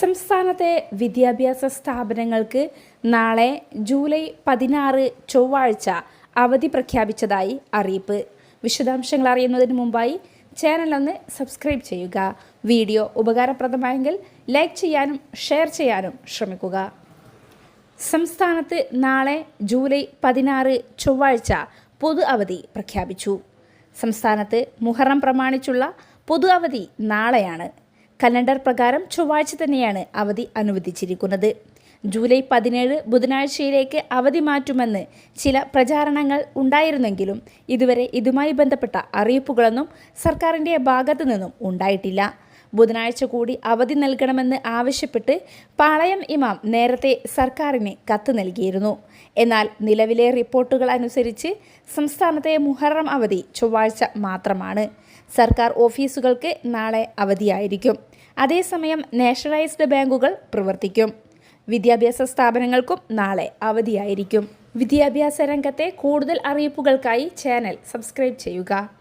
സംസ്ഥാനത്തെ വിദ്യാഭ്യാസ സ്ഥാപനങ്ങൾക്ക് നാളെ ജൂലൈ പതിനാറ് ചൊവ്വാഴ്ച അവധി പ്രഖ്യാപിച്ചതായി അറിയിപ്പ്. വിശദാംശങ്ങൾ അറിയുന്നതിന് മുമ്പായി ചാനൽ ഒന്ന് സബ്സ്ക്രൈബ് ചെയ്യുക. വീഡിയോ ഉപകാരപ്രദമായെങ്കിൽ ലൈക്ക് ചെയ്യാനും ഷെയർ ചെയ്യാനും ശ്രമിക്കുക. സംസ്ഥാനത്ത് നാളെ ജൂലൈ പതിനാറ് ചൊവ്വാഴ്ച പൊതു അവധി പ്രഖ്യാപിച്ചു. സംസ്ഥാനത്ത് മുഹറം പ്രമാണിച്ചുള്ള പൊതു അവധി നാളെയാണ്. കലണ്ടർ പ്രകാരം ചൊവ്വാഴ്ച തന്നെയാണ് അവധി അനുവദിച്ചിരിക്കുന്നത്. ജൂലൈ പതിനേഴ് ബുധനാഴ്ചയിലേക്ക് അവധി മാറ്റുമെന്ന് ചില പ്രചാരണങ്ങൾ ഉണ്ടായിരുന്നെങ്കിലും ഇതുവരെ ഇതുമായി ബന്ധപ്പെട്ട അറിയിപ്പുകളൊന്നും സർക്കാരിന്റെ ഭാഗത്തു നിന്നും ഉണ്ടായിട്ടില്ല. ബുധനാഴ്ച കൂടി അവധി നൽകണമെന്ന് ആവശ്യപ്പെട്ട് പാളയം ഇമാം നേരത്തെ സർക്കാരിന് കത്ത് നൽകിയിരുന്നു. എന്നാൽ നിലവിലെ റിപ്പോർട്ടുകൾ അനുസരിച്ച് സംസ്ഥാനത്തെ മുഹറം അവധി ചൊവ്വാഴ്ച മാത്രമാണ്. സർക്കാർ ഓഫീസുകൾക്ക് നാളെ അവധിയായിരിക്കും. അതേസമയം നാഷണലൈസ്ഡ് ബാങ്കുകൾ പ്രവർത്തിക്കും. വിദ്യാഭ്യാസ സ്ഥാപനങ്ങൾക്കും നാളെ അവധിയായിരിക്കും. വിദ്യാഭ്യാസ രംഗത്തെ കൂടുതൽ അറിയിപ്പുകൾക്കായി ചാനൽ സബ്സ്ക്രൈബ് ചെയ്യുക.